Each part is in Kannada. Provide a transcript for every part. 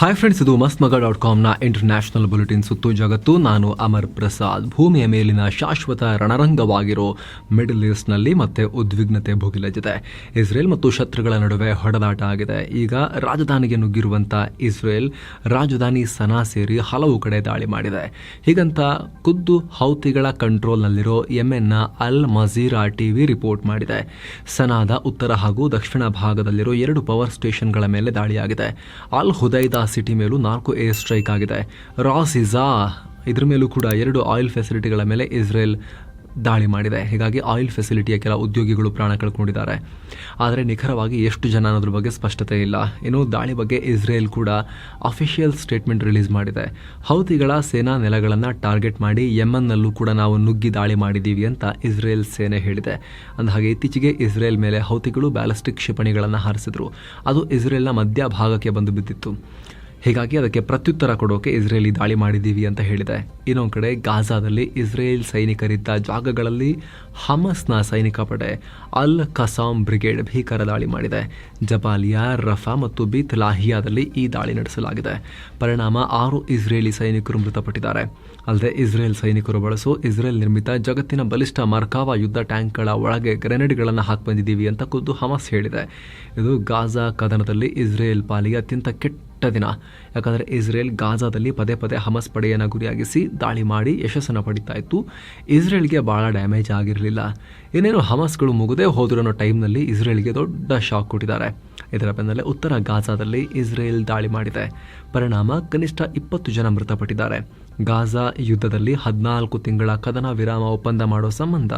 ಹಾಯ್ ಫ್ರೆಂಡ್ಸ್ ಇದು ಮಸ್ತ್ ಮಗ ಡಾಟ್ ಕಾಮ್ನ ಇಂಟರ್ನ್ಯಾಷನಲ್ ಬುಲೆಟಿನ್ ಸುತ್ತು ಜಗತ್ತು. ನಾನು ಅಮರ್ ಪ್ರಸಾದ್. ಭೂಮಿಯ ಮೇಲಿನ ಶಾಶ್ವತ ರಣರಂಗವಾಗಿರೋ ಮಿಡಲ್ ಈಸ್ಟ್ನಲ್ಲಿ ಮತ್ತೆ ಉದ್ವಿಗ್ನತೆ ಭುಗಿಲಜಿದೆ ಇಸ್ರೇಲ್ ಮತ್ತು ಶತ್ರುಗಳ ನಡುವೆ ಹೊಡೆದಾಟ ಆಗಿದೆ. ಈಗ ರಾಜಧಾನಿಗೆ ನುಗ್ಗಿರುವಂಥ ಇಸ್ರೇಲ್, ರಾಜಧಾನಿ ಸನಾ ಸೇರಿ ಹಲವು ಕಡೆ ದಾಳಿ ಮಾಡಿದೆ. ಹೀಗಂತ ಖುದ್ದು ಹೌತಿಗಳ ಕಂಟ್ರೋಲ್ನಲ್ಲಿರೋ ಎಂಎನ್ನ ಅಲ್ ಮಜೀರಾ ಟಿವಿ ರಿಪೋರ್ಟ್ ಮಾಡಿದೆ. ಸನಾದ ಉತ್ತರ ಹಾಗೂ ದಕ್ಷಿಣ ಭಾಗದಲ್ಲಿರೋ ಎರಡು ಪವರ್ ಸ್ಟೇಷನ್ಗಳ ಮೇಲೆ ದಾಳಿಯಾಗಿದೆ. ಅಲ್ ಹುದೈದಾ ಸಿಟಿ ಮೇಲೂ ನಾಲ್ಕು ಏರ್ ಸ್ಟ್ರೈಕ್ ಆಗಿದೆ. ರಾಸಿಜಾ ಇದ್ರ ಮೇಲೂ ಕೂಡ ಎರಡು ಆಯಿಲ್ ಫೆಸಿಲಿಟಿಗಳ ಮೇಲೆ ಇಸ್ರೇಲ್ ದಾಳಿ ಮಾಡಿದೆ. ಹೀಗಾಗಿ ಆಯಿಲ್ ಫೆಸಿಲಿಟಿಯ ಕೆಲ ಉದ್ಯೋಗಿಗಳು ಪ್ರಾಣ ಕಳ್ಕೊಂಡಿದ್ದಾರೆ. ಆದರೆ ನಿಖರವಾಗಿ ಎಷ್ಟು ಜನ ಅನ್ನೋದ್ರ ಬಗ್ಗೆ ಸ್ಪಷ್ಟತೆ ಇಲ್ಲ. ಇನ್ನು ದಾಳಿ ಬಗ್ಗೆ ಇಸ್ರೇಲ್ ಕೂಡ ಅಫಿಷಿಯಲ್ ಸ್ಟೇಟ್ಮೆಂಟ್ ರಿಲೀಸ್ ಮಾಡಿದೆ. ಹೌತಿಗಳ ಸೇನಾ ನೆಲಗಳನ್ನು ಟಾರ್ಗೆಟ್ ಮಾಡಿ ಯಮನ್ನಲ್ಲೂ ಕೂಡ ನಾವು ನುಗ್ಗಿ ದಾಳಿ ಮಾಡಿದ್ದೀವಿ ಅಂತ ಇಸ್ರೇಲ್ ಸೇನೆ ಹೇಳಿದೆ. ಅಂದಹಾಗೆ ಇತ್ತೀಚೆಗೆ ಇಸ್ರೇಲ್ ಮೇಲೆ ಹೌತಿಗಳು ಬ್ಯಾಲಿಸ್ಟಿಕ್ ಕ್ಷಿಪಣಿಗಳನ್ನು ಹಾರಿಸಿದ್ರು. ಅದು ಇಸ್ರೇಲ್ನ ಮಧ್ಯ ಭಾಗಕ್ಕೆ ಬಂದು ಬಿದ್ದಿತ್ತು. ಹೀಗಾಗಿ ಅದಕ್ಕೆ ಪ್ರತ್ಯುತ್ತರ ಕೊಡೋಕೆ ಇಸ್ರೇಲಿ ದಾಳಿ ಮಾಡಿದ್ದೀವಿ ಅಂತ ಹೇಳಿದೆ. ಇನ್ನೊಂದು ಕಡೆ ಗಾಜಾದಲ್ಲಿ ಇಸ್ರೇಲ್ ಸೈನಿಕರಿದ್ದ ಜಾಗಗಳಲ್ಲಿ ಹಮಸ್ನ ಸೈನಿಕ ಪಡೆ ಅಲ್ ಕಸಾಮ್ ಬ್ರಿಗೇಡ್ ಭೀಕರ ದಾಳಿ ಮಾಡಿದೆ. ಜಬಾಲಿಯಾ ರಫಾ ಮತ್ತು ಬಿತ್ ಲಾಹಿಯಾದಲ್ಲಿ ಈ ದಾಳಿ ನಡೆಸಲಾಗಿದೆ. ಪರಿಣಾಮ ಆರು ಇಸ್ರೇಲಿ ಸೈನಿಕರು ಮೃತಪಟ್ಟಿದ್ದಾರೆ. ಅಲ್ಲದೆ ಇಸ್ರೇಲ್ ಸೈನಿಕರು ಬಳಸೋ ಇಸ್ರೇಲ್ ನಿರ್ಮಿತ ಜಗತ್ತಿನ ಬಲಿಷ್ಠ ಮರ್ಕಾವಾ ಯುದ್ಧ ಟ್ಯಾಂಕ್ಗಳ ಒಳಗೆ ಗ್ರೆನೇಡ್ಗಳನ್ನು ಹಾಕಿ ಬಂದಿದ್ದೀವಿ ಅಂತ ಖುದ್ದು ಹಮಸ್ ಹೇಳಿದೆ. ಇದು ಗಾಜಾ ಕದನದಲ್ಲಿ ಇಸ್ರೇಲ್ ಪಾಲಿಗೆ ಅತ್ಯಂತ ಕೆಟ್ಟ ಕೆಟ್ಟ ದಿನ. ಯಾಕಂದರೆ ಇಸ್ರೇಲ್ ಗಾಜಾದಲ್ಲಿ ಪದೇ ಪದೇ ಹಮಸ್ ಪಡೆಯನ್ನು ಗುರಿಯಾಗಿಸಿ ದಾಳಿ ಮಾಡಿ ಯಶಸ್ಸನ್ನು ಪಡಿತಾ ಇತ್ತು. ಇಸ್ರೇಲ್ಗೆ ಭಾಳ ಡ್ಯಾಮೇಜ್ ಆಗಿರಲಿಲ್ಲ. ಇನ್ನೇನು ಹಮಸ್ಗಳು ಮುಗದೇ ಹೋದಿರೋ ಟೈಮ್ನಲ್ಲಿ ಇಸ್ರೇಲ್ಗೆ ದೊಡ್ಡ ಶಾಕ್ ಕೊಟ್ಟಿದ್ದಾರೆ. ಇದರ ಬೆನ್ನಲ್ಲೇ ಉತ್ತರ ಗಾಜಾದಲ್ಲಿ ಇಸ್ರೇಲ್ ದಾಳಿ ಮಾಡಿದೆ. ಪರಿಣಾಮ ಕನಿಷ್ಠ ಇಪ್ಪತ್ತು ಜನ ಮೃತಪಟ್ಟಿದ್ದಾರೆ. ಗಾಜಾ ಯುದ್ಧದಲ್ಲಿ ಹದಿನಾಲ್ಕು ತಿಂಗಳ ಕದನ ವಿರಾಮ ಒಪ್ಪಂದ ಮಾಡೋ ಸಂಬಂಧ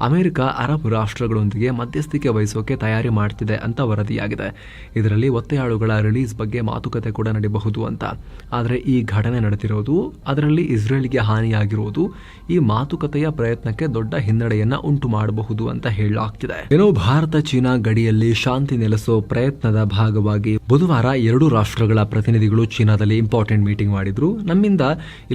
ಅಮೆರಿಕ ಅರಬ್ ರಾಷ್ಟ್ರಗಳೊಂದಿಗೆ ಮಧ್ಯಸ್ಥಿಕೆ ವಹಿಸೋಕೆ ತಯಾರಿ ಮಾಡ್ತಿದೆ ಅಂತ ವರದಿಯಾಗಿದೆ. ಇದರಲ್ಲಿ ಒತ್ತೆಯಾಳುಗಳ ರಿಲೀಸ್ ಬಗ್ಗೆ ಮಾತುಕತೆ ಕೂಡ ನಡೆಯಬಹುದು ಅಂತ. ಆದರೆ ಈ ಘಟನೆ ನಡೆದಿರೋದು, ಅದರಲ್ಲಿ ಇಸ್ರೇಲ್ಗೆ ಹಾನಿಯಾಗಿರುವುದು ಈ ಮಾತುಕತೆಯ ಪ್ರಯತ್ನಕ್ಕೆ ದೊಡ್ಡ ಹಿನ್ನಡೆಯನ್ನ ಉಂಟು ಮಾಡಬಹುದು ಅಂತ ಹೇಳಲಾಗ್ತಿದೆ. ಏನೋ ಭಾರತ ಚೀನಾ ಗಡಿಯಲ್ಲಿ ಶಾಂತಿ ನೆಲೆಸೋ ಪ್ರಯತ್ನದ ಭಾಗವಾಗಿ ಬುಧವಾರ ಎರಡು ರಾಷ್ಟ್ರಗಳ ಪ್ರತಿನಿಧಿಗಳು ಚೀನಾದಲ್ಲಿ ಇಂಪಾರ್ಟೆಂಟ್ ಮೀಟಿಂಗ್ ಮಾಡಿದ್ರು. ನಮ್ಮಿಂದ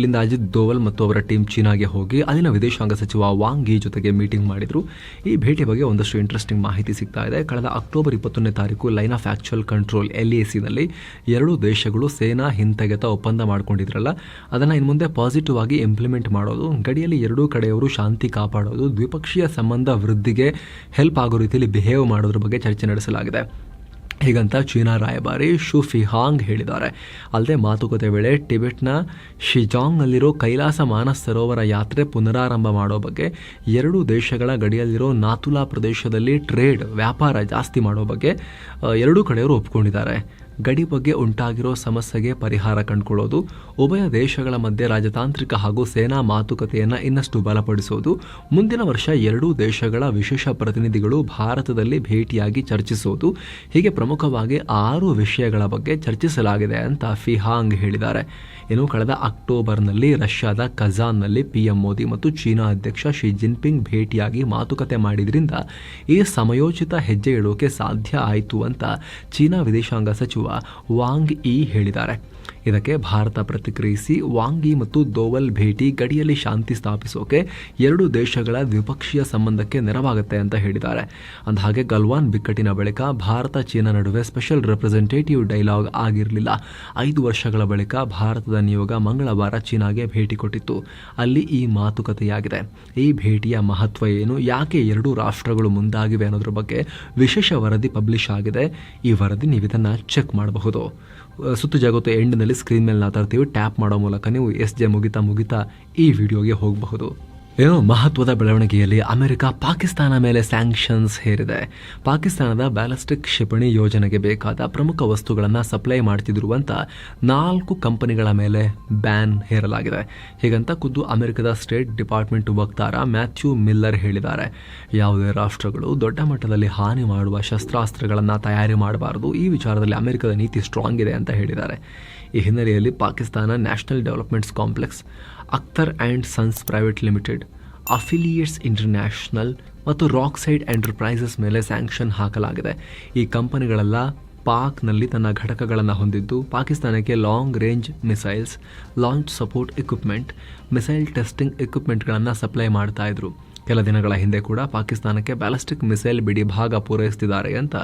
ಇಲ್ಲಿಂದ ಅಜಿತ್ ದೋವಲ್ ಮತ್ತು ಅವರ ಟೀಮ್ ಚೀನಾಗೆ ಹೋಗಿ ಅಲ್ಲಿನ ವಿದೇಶಾಂಗ ಸಚಿವ ವಾಂಗ್ ಯಿ ಜೊತೆಗೆ ಮೀಟಿಂಗ್ ಮಾಡಿದರು. ಈ ಭೇಟಿ ಬಗ್ಗೆ ಒಂದಷ್ಟು ಇಂಟ್ರೆಸ್ಟಿಂಗ್ ಮಾಹಿತಿ ಸಿಗ್ತಾ ಇದೆ. ಕಳೆದ ಅಕ್ಟೋಬರ್ ಇಪ್ಪತ್ತೊಂದನೇ ತಾರೀಕು line of actual control L A ಸಿನಲ್ಲಿ ಎರಡು ದೇಶಗಳು ಸೇನಾ ಹಿಂತೆಗೆತ ಒಪ್ಪಂದ ಮಾಡಿಕೊಂಡಿದ್ರಲ್ಲ, ಅದನ್ನು ಇನ್ನು ಮುಂದೆ ಪಾಸಿಟಿವ್ ಆಗಿ ಇಂಪ್ಲಿಮೆಂಟ್ ಮಾಡೋದು, ಗಡಿಯಲ್ಲಿ ಎರಡೂ ಕಡೆಯವರು ಶಾಂತಿ ಕಾಪಾಡೋದು, ದ್ವಿಪಕ್ಷೀಯ ಸಂಬಂಧ ವೃದ್ಧಿಗೆ ಹೆಲ್ಪ್ ಆಗೋ ರೀತಿಯಲ್ಲಿ ಬಿಹೇವ್ ಮಾಡೋದ್ರ ಬಗ್ಗೆ ಚರ್ಚೆ ನಡೆಸಲಾಗಿದೆ. ಹೀಗಂತ ಚೀನಾ ರಾಯಭಾರಿ ಶು ಫಿಹಾಂಗ್ ಹೇಳಿದ್ದಾರೆ. ಅಲ್ಲದೆ ಮಾತುಕತೆ ವೇಳೆ ಟಿಬೆಟ್ನ ಶಿಜಾಂಗ್ನಲ್ಲಿರೋ ಕೈಲಾಸ ಮಾನಸ್ ಸರೋವರ ಯಾತ್ರೆ ಪುನರಾರಂಭ ಮಾಡೋ ಬಗ್ಗೆ ಎರಡೂ ದೇಶಗಳ ಗಡಿಯಲ್ಲಿರೋ ನಾತುಲಾ ಪ್ರದೇಶದಲ್ಲಿ ಟ್ರೇಡ್ ವ್ಯಾಪಾರ ಜಾಸ್ತಿ ಮಾಡೋ ಬಗ್ಗೆ ಎರಡೂ ಕಡೆಯವರು ಒಪ್ಕೊಂಡಿದ್ದಾರೆ. ಗಡಿ ಬಗ್ಗೆ ಉಂಟಾಗಿರೋ ಸಮಸ್ಯೆಗೆ ಪರಿಹಾರ ಕಂಡುಕೊಳ್ಳೋದು, ಉಭಯ ದೇಶಗಳ ಮಧ್ಯೆ ರಾಜತಾಂತ್ರಿಕ ಹಾಗೂ ಸೇನಾ ಮಾತುಕತೆಯನ್ನು ಇನ್ನಷ್ಟು ಬಲಪಡಿಸೋದು, ಮುಂದಿನ ವರ್ಷ ಎರಡೂ ದೇಶಗಳ ವಿಶೇಷ ಪ್ರತಿನಿಧಿಗಳು ಭಾರತದಲ್ಲಿ ಭೇಟಿಯಾಗಿ ಚರ್ಚಿಸೋದು, ಹೀಗೆ ಪ್ರಮುಖವಾಗಿ ಆರು ವಿಷಯಗಳ ಬಗ್ಗೆ ಚರ್ಚಿಸಲಾಗಿದೆ ಅಂತ ಫಿಹಾಂಗ್ ಹೇಳಿದ್ದಾರೆ. ಇನ್ನು ಕಳೆದ ಅಕ್ಟೋಬರ್ನಲ್ಲಿ ರಷ್ಯಾದ ಕಜಾನ್ನಲ್ಲಿ ಪಿಎಂ ಮೋದಿ ಮತ್ತು ಚೀನಾ ಅಧ್ಯಕ್ಷ ಶಿ ಜಿನ್ಪಿಂಗ್ ಭೇಟಿಯಾಗಿ ಮಾತುಕತೆ ಮಾಡಿದ್ರಿಂದ ಈ ಸಮಯೋಚಿತ ಹೆಜ್ಜೆ ಇಡೋಕೆ ಸಾಧ್ಯ ಆಯಿತು ಅಂತ ಚೀನಾ ವಿದೇಶಾಂಗ ಸಚಿವ ವಾಂಗ್ ಇ ಹೇಳಿದ್ದಾರೆ. ಇದಕ್ಕೆ ಭಾರತ ಪ್ರತಿಕ್ರಿಯಿಸಿ ವಾಂಗಿ ಮತ್ತು ದೋವಲ್ ಭೇಟಿ ಗಡಿಯಲ್ಲಿ ಶಾಂತಿ ಸ್ಥಾಪಿಸೋಕೆ ಎರಡು ದೇಶಗಳ ದ್ವಿಪಕ್ಷೀಯ ಸಂಬಂಧಕ್ಕೆ ನೆರವಾಗುತ್ತೆ ಅಂತ ಹೇಳಿದ್ದಾರೆ. ಅಂದಹಾಗೆ ಗಲ್ವಾನ್ ಬಿಕ್ಕಟ್ಟಿನ ಬಳಿಕ ಭಾರತ ಚೀನಾ ನಡುವೆ ಸ್ಪೆಷಲ್ ರೆಪ್ರೆಸೆಂಟೇಟಿವ್ ಡೈಲಾಗ್ ಆಗಿರಲಿಲ್ಲ. ಐದು ವರ್ಷಗಳ ಬಳಿಕ ಭಾರತದ ನಿಯೋಗ ಮಂಗಳವಾರ ಚೀನಾಗೆ ಭೇಟಿ ಕೊಟ್ಟಿತ್ತು. ಅಲ್ಲಿ ಈ ಮಾತುಕತೆಯಾಗಿದೆ. ಈ ಭೇಟಿಯ ಮಹತ್ವ ಏನು? ಯಾಕೆ ಎರಡೂ ರಾಷ್ಟ್ರಗಳು ಮುಂದಾಗಿವೆ ಅನ್ನೋದ್ರ ಬಗ್ಗೆ ವಿಶೇಷ ವರದಿ ಪಬ್ಲಿಷ್ ಆಗಿದೆ. ಈ ವರದಿ ನೀವು ಇದನ್ನು ಚೆಕ್ ಮಾಡಬಹುದು. ಸುತ್ತು ಜಗತ್ತು ಎಂಡ್ನಲ್ಲಿ ಸ್ಕ್ರೀನ್ ಮೇಲೆ ಮಾತಾಡ್ತೀವಿ ಟ್ಯಾಪ್ ಮಾಡೋ ಮೂಲಕ ನೀವು ಎಸ್ ಜೆ ಮುಗಿತಾ ಮುಗಿತಾ ಈ ವಿಡಿಯೋಗೆ ಹೋಗಬಹುದು. ಏನೋ ಮಹತ್ವದ ಬೆಳವಣಿಗೆಯಲ್ಲಿ ಅಮೆರಿಕ ಪಾಕಿಸ್ತಾನ ಮೇಲೆ ಸ್ಯಾಂಕ್ಷನ್ಸ್ ಹೇರಿದೆ. ಪಾಕಿಸ್ತಾನದ ಬ್ಯಾಲಿಸ್ಟಿಕ್ ಕ್ಷಿಪಣಿ ಯೋಜನೆಗೆ ಬೇಕಾದ ಪ್ರಮುಖ ವಸ್ತುಗಳನ್ನು ಸಪ್ಲೈ ಮಾಡ್ತಿದ್ದಿರುವಂಥ ನಾಲ್ಕು ಕಂಪನಿಗಳ ಮೇಲೆ ಬ್ಯಾನ್ ಹೇರಲಾಗಿದೆ. ಹೀಗಂತ ಖುದ್ದು ಅಮೆರಿಕದ ಸ್ಟೇಟ್ ಡಿಪಾರ್ಟ್ಮೆಂಟ್ ವಕ್ತಾರ ಮ್ಯಾಥ್ಯೂ ಮಿಲ್ಲರ್ ಹೇಳಿದ್ದಾರೆ. ಯಾವುದೇ ರಾಷ್ಟ್ರಗಳು ದೊಡ್ಡ ಮಟ್ಟದಲ್ಲಿ ಹಾನಿ ಮಾಡುವ ಶಸ್ತ್ರಾಸ್ತ್ರಗಳನ್ನು ತಯಾರಿ ಮಾಡಬಾರದು, ಈ ವಿಚಾರದಲ್ಲಿ ಅಮೆರಿಕದ ನೀತಿ ಸ್ಟ್ರಾಂಗ್ ಇದೆ ಅಂತ ಹೇಳಿದ್ದಾರೆ. ಈ ಹಿನ್ನೆಲೆಯಲ್ಲಿ Pakistan national developments complex Akhtar and sons private limited affiliates international ಮತ್ತು ರಾಕ್ಸೈಡ್ ಎಂಟರ್ಪ್ರೈಸಸ್ ಮೇಲೆ ಸ್ಯಾಂಕ್ಷನ್ ಹಾಕಲಾಗಿದೆ. ಈ ಕಂಪನಿಗಳೆಲ್ಲ ಪಾಕ್ನಲ್ಲಿ ತನ್ನ ಘಟಕಗಳನ್ನು ಹೊಂದಿದ್ದು, ಪಾಕಿಸ್ತಾನಕ್ಕೆ long range missiles launch support equipment missile testing ಇಕ್ವಿಪ್ಮೆಂಟ್ಗಳನ್ನು supply ಮಾಡ್ತಾ ಇದ್ರು. ಕೆಲ ದಿನಗಳ ಹಿಂದೆ ಕೂಡ ಪಾಕಿಸ್ತಾನಕ್ಕೆ ಬ್ಯಾಲಿಸ್ಟಿಕ್ ಮಿಸೈಲ್ ಬಿಡಿ ಭಾಗ ಪೂರೈಸುತ್ತಿದ್ದಾರೆ ಅಂತ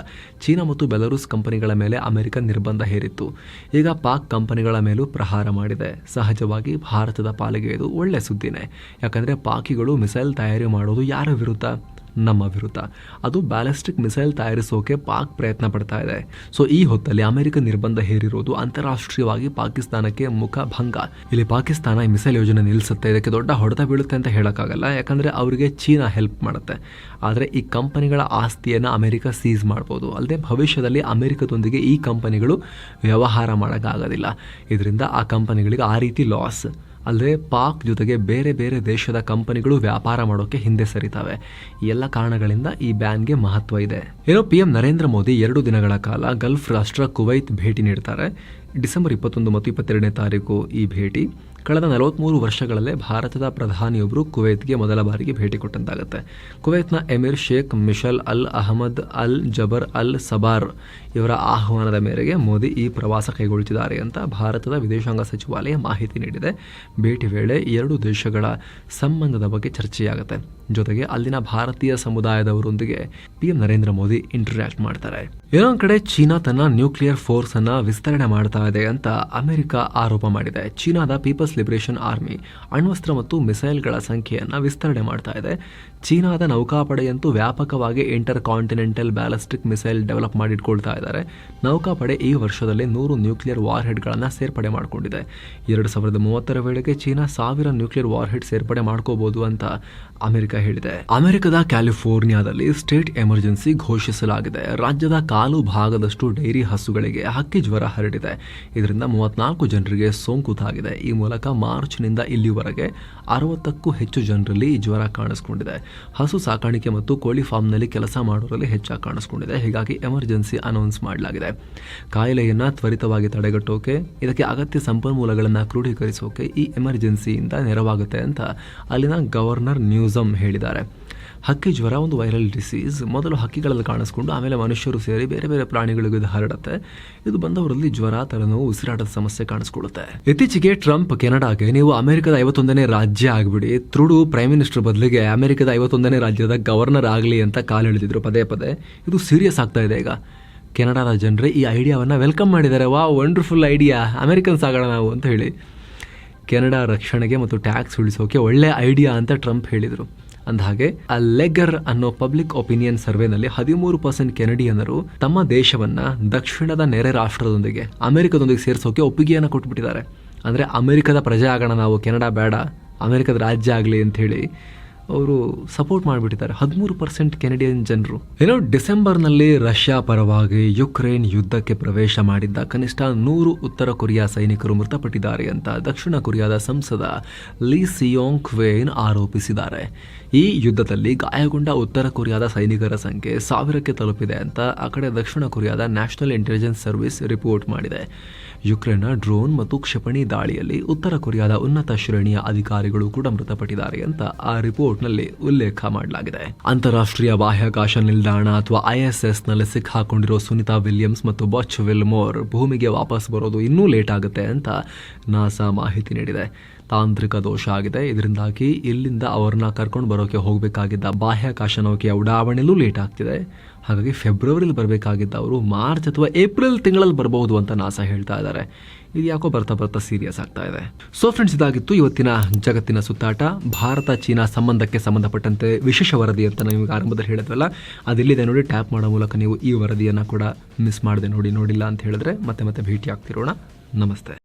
ಚೀನಾ ಮತ್ತು ಬೆಲರೂಸ್ ಕಂಪನಿಗಳ ಮೇಲೆ ಅಮೆರಿಕ ನಿರ್ಬಂಧ ಹೇರಿತ್ತು. ಈಗ ಪಾಕ್ ಕಂಪನಿಗಳ ಮೇಲೂ ಪ್ರಹಾರ ಮಾಡಿದೆ. ಸಹಜವಾಗಿ ಭಾರತದ ಪಾಲಿಗೆ ಇದು ಒಳ್ಳೆ ಸುದ್ದಿನೇ. ಯಾಕಂದರೆ ಪಾಕಿಗಳು ಮಿಸೈಲ್ ತಯಾರಿ ಮಾಡೋದು ಯಾರ ವಿರುದ್ಧ? ನಮ್ಮ ವಿರುದ್ಧ. ಅದು ಬ್ಯಾಲಿಸ್ಟಿಕ್ ಮಿಸೈಲ್ ತಯಾರಿಸೋಕೆ ಪಾಕ್ ಪ್ರಯತ್ನ ಪಡ್ತಾ ಇದೆ. ಸೊ, ಈ ಹೊತ್ತಲ್ಲಿ ಅಮೆರಿಕ ನಿರ್ಬಂಧ ಹೇರಿರೋದು ಅಂತಾರಾಷ್ಟ್ರೀಯವಾಗಿ ಪಾಕಿಸ್ತಾನಕ್ಕೆ ಮುಖ ಭಂಗ ಇಲ್ಲಿ ಪಾಕಿಸ್ತಾನ ಈ ಮಿಸೈಲ್ ಯೋಜನೆ ನಿಲ್ಲಿಸುತ್ತೆ, ಇದಕ್ಕೆ ದೊಡ್ಡ ಹೊಡೆತ ಬೀಳುತ್ತೆ ಅಂತ ಹೇಳೋಕ್ಕಾಗಲ್ಲ. ಯಾಕಂದರೆ ಅವರಿಗೆ ಚೀನಾ ಹೆಲ್ಪ್ ಮಾಡುತ್ತೆ. ಆದರೆ ಈ ಕಂಪನಿಗಳ ಆಸ್ತಿಯನ್ನು ಅಮೆರಿಕ ಸೀಸ್ ಮಾಡ್ಬೋದು. ಅಲ್ಲದೆ ಭವಿಷ್ಯದಲ್ಲಿ ಅಮೆರಿಕದೊಂದಿಗೆ ಈ ಕಂಪನಿಗಳು ವ್ಯವಹಾರ ಮಾಡೋಕ್ಕಾಗೋದಿಲ್ಲ. ಇದರಿಂದ ಆ ಕಂಪನಿಗಳಿಗೆ ಆ ರೀತಿ ಲಾಸ್ ಅಲ್ಲದೆ ಪಾಕ್ ಜೊತೆಗೆ ಬೇರೆ ಬೇರೆ ದೇಶದ ಕಂಪನಿಗಳು ವ್ಯಾಪಾರ ಮಾಡೋಕೆ ಹಿಂದೆ ಸರಿತಾವೆ. ಎಲ್ಲ ಕಾರಣಗಳಿಂದ ಈ ಬ್ಯಾನ್ಗೆ ಮಹತ್ವ ಇದೆ. ಏನೋ ಪಿ ನರೇಂದ್ರ ಮೋದಿ ಎರಡು ದಿನಗಳ ಕಾಲ ಗಲ್ಫ್ ರಾಷ್ಟ್ರ ಕುವೈತ್ ಭೇಟಿ ನೀಡ್ತಾರೆ. ಡಿಸೆಂಬರ್ ಇಪ್ಪತ್ತೊಂದು ಮತ್ತು ಇಪ್ಪತ್ತೆರಡನೇ ತಾರೀಕು ಈ ಭೇಟಿ. ಕಳೆದ ನಲವತ್ತ್ಮೂರು ವರ್ಷಗಳಲ್ಲೇ ಭಾರತದ ಪ್ರಧಾನಿಯೊಬ್ಬರು ಕುವೈತ್ಗೆ ಮೊದಲ ಬಾರಿಗೆ ಭೇಟಿ ಕೊಟ್ಟಂತಾಗುತ್ತೆ. ಕುವೈತ್ನ ಎಮಿರ್ ಶೇಖ್, ಮಿಶಲ್ ಅಲ್ ಅಹಮದ್, ಅಲ್ ಜಬರ್ ಅಲ್ ಸಬಾರ್ ಇವರ ಆಹ್ವಾನದ ಮೇರೆಗೆ ಮೋದಿ ಈ ಪ್ರವಾಸ ಕೈಗೊಳ್ಳುತ್ತಿದ್ದಾರೆ ಅಂತ ಭಾರತದ ವಿದೇಶಾಂಗ ಸಚಿವಾಲಯ ಮಾಹಿತಿ ನೀಡಿದೆ. ಭೇಟಿ ವೇಳೆ ಎರಡು ದೇಶಗಳ ಸಂಬಂಧದ ಬಗ್ಗೆ ಚರ್ಚೆಯಾಗುತ್ತೆ. ಜೊತೆಗೆ ಅಲ್ಲಿನ ಭಾರತೀಯ ಸಮುದಾಯದವರೊಂದಿಗೆ P M Narendra Modi interact ಮಾಡ್ತಾರೆ. ಇನ್ನೊಂದು ಕಡೆ ಚೀನಾ ತನ್ನ ನ್ಯೂಕ್ಲಿಯರ್ ಫೋರ್ಸ್ ಅನ್ನ ವಿಸ್ತರಣೆ ಮಾಡ್ತಾ ಇದೆ ಅಂತ ಅಮೆರಿಕ ಆರೋಪ ಮಾಡಿದೆ. ಚೀನಾದ ಪೀಪಲ್ಸ್ ಲಿಬರೇಷನ್ ಆರ್ಮಿ ಅಣ್ವಸ್ತ್ರ ಮತ್ತು ಮಿಸೈಲ್ಗಳ ಸಂಖ್ಯೆಯನ್ನು ವಿಸ್ತರಣೆ ಮಾಡ್ತಾ ಇದೆ. ಚೀನಾದ ನೌಕಾಪಡೆಯಂತೂ ವ್ಯಾಪಕವಾಗಿ intercontinental ballistic missile develop ಮಾಡಿಟ್ಕೊಳ್ತಾ ಇದ್ದಾರೆ. ನೌಕಾಪಡೆ ಈ ವರ್ಷದಲ್ಲಿ ನೂರು ನ್ಯೂಕ್ಲಿಯರ್ ವಾರ್ ಹೆಡ್ಗಳನ್ನು ಸೇರ್ಪಡೆ ಮಾಡಿಕೊಂಡಿದೆ. ಎರಡು ಸಾವಿರದ ಮೂವತ್ತರ ವೇಳೆಗೆ ಚೀನಾ ಸಾವಿರ ನ್ಯೂಕ್ಲಿಯರ್ ವಾರ್ ಹೆಡ್ ಸೇರ್ಪಡೆ ಮಾಡ್ಕೋಬಹುದು ಅಂತ ಅಮೆರಿಕ ಹೇಳಿದೆ. ಅಮೆರಿಕದ ಕ್ಯಾಲಿಫೋರ್ನಿಯಾದಲ್ಲಿ ಸ್ಟೇಟ್ ಎಮರ್ಜೆನ್ಸಿ ಘೋಷಿಸಲಾಗಿದೆ. ರಾಜ್ಯದ ಕಾಲು ಭಾಗದಷ್ಟು ಡೈರಿ ಹಸುಗಳಿಗೆ ಹಕ್ಕಿ ಜ್ವರ ಹರಡಿದೆ. ಇದರಿಂದ ಮೂವತ್ನಾಲ್ಕು ಜನರಿಗೆ ಸೋಂಕು ತಾಗಿದೆ. ಈ ಮೂಲಕ ಮಾರ್ಚ್ನಿಂದ ಇಲ್ಲಿವರೆಗೆ ಅರವತ್ತಕ್ಕೂ ಹೆಚ್ಚು ಜನರಲ್ಲಿ ಈ ಜ್ವರ ಕಾಣಿಸ್ಕೊಂಡಿದೆ. ಹಸು ಸಾಕಾಣಿಕೆ ಮತ್ತು ಕೋಳಿ ಫಾರ್ಮ್ನಲ್ಲಿ ಕೆಲಸ ಮಾಡೋರಲ್ಲಿ ಹೆಚ್ಚಾಗಿ ಕಾಣಿಸ್ಕೊಂಡಿದೆ. ಹೀಗಾಗಿ ಎಮರ್ಜೆನ್ಸಿ ಅನೌನ್ಸ್ ಮಾಡಲಾಗಿದೆ. ಕಾಯಿಲೆಯನ್ನು ತ್ವರಿತವಾಗಿ ತಡೆಗಟ್ಟೋಕೆ, ಇದಕ್ಕೆ ಅಗತ್ಯ ಸಂಪನ್ಮೂಲಗಳನ್ನು ಕ್ರೋಢೀಕರಿಸೋಕೆ ಈ ಎಮರ್ಜೆನ್ಸಿಯಿಂದ ನೆರವಾಗುತ್ತೆ ಅಂತ ಅಲ್ಲಿನ ಗವರ್ನರ್ ನ್ಯೂಸಮ್ ಹೇಳಿದ್ದಾರೆ. ಹಕ್ಕಿ ಜ್ವರ, ಒಂದು ವೈರಲ್ ಡಿಸೀಸ್, ಮೊದಲು ಹಕ್ಕಿಗಳಲ್ಲಿ ಕಾಣಿಸ್ಕೊಂಡು ಆಮೇಲೆ ಮನುಷ್ಯರು ಸೇರಿ ಬೇರೆ ಬೇರೆ ಪ್ರಾಣಿಗಳಿಗೂ ಇದು ಹರಡುತ್ತೆ. ಇದು ಬಂದವರಲ್ಲಿ ಜ್ವರ ತರನೋ ಉಸಿರಾಟದ ಸಮಸ್ಯೆ ಕಾಣಿಸ್ಕೊಳ್ಳುತ್ತೆ. ಇತ್ತೀಚೆಗೆ ಟ್ರಂಪ್ ಕೆನಡಾಗೆ, ನೀವು ಅಮೆರಿಕದ ಐವತ್ತೊಂದನೇ ರಾಜ್ಯ ಆಗ್ಬಿಡಿ, ತ್ರುಡು ಪ್ರೈಮ್ ಮಿನಿಸ್ಟರ್ ಬದಲಿಗೆ ಅಮೆರಿಕದ ಐವತ್ತೊಂದನೇ ರಾಜ್ಯದ ಗವರ್ನರ್ ಆಗಲಿ ಅಂತ ಕಾಲು ಎಳೆದಿದ್ರು ಪದೇ ಪದೇ. ಇದು ಸೀರಿಯಸ್ ಆಗ್ತಾ ಇದೆ ಈಗ. ಕೆನಡಾದ ಜನರೇ ಈ ಐಡಿಯಾವನ್ನು ವೆಲ್ಕಮ್ ಮಾಡಿದ್ದಾರೆ. ವಾ ವಂಡರ್ಫುಲ್ ಐಡಿಯಾ ಅಮೆರಿಕನ್ಸ್ ಆಗೋಣ ನಾವು ಅಂತ ಹೇಳಿ. ಕೆನಡಾ ರಕ್ಷಣೆಗೆ ಮತ್ತು ಟ್ಯಾಕ್ಸ್ ಉಳಿಸೋಕೆ ಒಳ್ಳೆ ಐಡಿಯಾ ಅಂತ ಟ್ರಂಪ್ ಹೇಳಿದರು. ಅಂದಹಾಗೆ ಆ ಲೆಗರ್ ಅನ್ನೋ ಪಬ್ಲಿಕ್ ಒಪಿನಿಯನ್ ಸರ್ವೆನಲ್ಲಿ ಹದಿಮೂರು ಪರ್ಸೆಂಟ್ ಕೆನಡಿಯನ್ನರು ತಮ್ಮ ದೇಶವನ್ನ ದಕ್ಷಿಣದ ನೆರೆ ರಾಷ್ಟ್ರದೊಂದಿಗೆ, ಅಮೆರಿಕದೊಂದಿಗೆ ಸೇರಿಸೋಕೆ ಒಪ್ಪಿಗೆಯನ್ನು ಕೊಟ್ಬಿಟ್ಟಿದ್ದಾರೆ. ಅಂದರೆ ಅಮೆರಿಕದ ಪ್ರಜೆ ಆಗೋಣ ನಾವು, ಕೆನಡಾ ಬೇಡ, ಅಮೆರಿಕದ ರಾಜ್ಯ ಆಗಲಿ ಅಂತ ಹೇಳಿ. ಅವರು ಸಪೋರ್ಟ್ ಮಾಡಿಬಿಟ್ಟಿದ್ದಾರೆ. ಹದಿಮೂರು ಪರ್ಸೆಂಟ್ ಕೆನಡಿಯನ್ ಜನರು. ಏನೋ ಡಿಸೆಂಬರ್ನಲ್ಲಿ ರಷ್ಯಾ ಪರವಾಗಿ ಯುಕ್ರೇನ್ ಯುದ್ಧಕ್ಕೆ ಪ್ರವೇಶ ಮಾಡಿದ್ದ ಕನಿಷ್ಠ ನೂರು ಉತ್ತರ ಕೊರಿಯಾ ಸೈನಿಕರು ಮೃತಪಟ್ಟಿದ್ದಾರೆ ಅಂತ ದಕ್ಷಿಣ ಕೊರಿಯಾದ ಸಂಸದ ಲೀ ಸಿಯೋಂಗ್ ಕ್ವೇನ್ ಆರೋಪಿಸಿದ್ದಾರೆ. ಈ ಯುದ್ಧದಲ್ಲಿ ಗಾಯಗೊಂಡ ಉತ್ತರ ಕೊರಿಯಾದ ಸೈನಿಕರ ಸಂಖ್ಯೆ ಸಾವಿರಕ್ಕೆ ತಲುಪಿದೆ ಅಂತ ಆ ಕಡೆ ದಕ್ಷಿಣ ಕೊರಿಯಾದ ನ್ಯಾಷನಲ್ ಇಂಟೆಲಿಜೆನ್ಸ್ ಸರ್ವಿಸ್ ರಿಪೋರ್ಟ್ ಮಾಡಿದೆ. ಯುಕ್ರೇನ್ನ ಡ್ರೋನ್ ಮತ್ತು ಕ್ಷಿಪಣಿ ದಾಳಿಯಲ್ಲಿ ಉತ್ತರ ಕೊರಿಯಾದ ಉನ್ನತ ಶ್ರೇಣಿಯ ಅಧಿಕಾರಿಗಳು ಕೂಡ ಮೃತಪಟ್ಟಿದ್ದಾರೆ ಅಂತ ಆ ರಿಪೋರ್ಟ್ನಲ್ಲಿ ಉಲ್ಲೇಖ ಮಾಡಲಾಗಿದೆ. ಅಂತಾರಾಷ್ಟ್ರೀಯ ಬಾಹ್ಯಾಕಾಶ ನಿಲ್ದಾಣ ಅಥವಾ ಐಎಸ್ಎಸ್ನಲ್ಲಿ ಸಿಕ್ಕಾಕೊಂಡಿರೋ ಸುನಿತಾ ವಿಲಿಯಮ್ಸ್ ಮತ್ತು ಬಚ್ ವಿಲ್ಮೋರ್ ಭೂಮಿಗೆ ವಾಪಸ್ ಬರೋದು ಇನ್ನೂ ಲೇಟ್ ಆಗುತ್ತೆ ಅಂತ ನಾಸಾ ಮಾಹಿತಿ ನೀಡಿದೆ. ತಾಂತ್ರಿಕ ದೋಷ ಆಗಿದೆ. ಇದರಿಂದಾಗಿ ಇಲ್ಲಿಂದ ಅವರನ್ನ ಕರ್ಕೊಂಡು ಬರೋಕೆ ಹೋಗಬೇಕಾಗಿದ್ದ ಬಾಹ್ಯಾಕಾಶ ನೌಕೆಯ ಉಡಾವಣೆಲೂ ಲೇಟ್ ಆಗ್ತಿದೆ. ಹಾಗಾಗಿ ಫೆಬ್ರವರಿಲಿ ಬರಬೇಕಾಗಿದ್ದ ಅವರು ಮಾರ್ಚ್ ಅಥವಾ ಏಪ್ರಿಲ್ ತಿಂಗಳಲ್ಲಿ ಬರಬಹುದು ಅಂತ ನಾಸಾ ಹೇಳ್ತಾ ಇದ್ದಾರೆ. ಇದು ಯಾಕೋ ಬರ್ತಾ ಬರ್ತಾ ಸೀರಿಯಸ್ ಆಗ್ತಾ ಇದೆ. ಸೊ ಫ್ರೆಂಡ್ಸ್ ಇದಾಗಿತ್ತು ಇವತ್ತಿನ ಜಗತ್ತಿನ ಸುತ್ತಾಟ. ಭಾರತ, ಚೀನಾ ಸಂಬಂಧಕ್ಕೆ ಸಂಬಂಧಪಟ್ಟಂತೆ ವಿಶೇಷ ವರದಿ ಅಂತ ನಿಮಗೆ ಆರಂಭದಲ್ಲಿ ಹೇಳಿದ್ವಲ್ಲ, ಅದಿಲ್ಲಿದೆ ನೋಡಿ ಟ್ಯಾಪ್ ಮಾಡೋ ಮೂಲಕ ನೀವು ಈ ವರದಿಯನ್ನು ಕೂಡ ಮಿಸ್ ಮಾಡದೆ ನೋಡಿ, ನೋಡಿಲ್ಲ ಅಂತ ಹೇಳಿದ್ರೆ ಮತ್ತೆ ಮತ್ತೆ ಭೇಟಿ ಆಗ್ತಿರೋಣ ನಮಸ್ತೆ.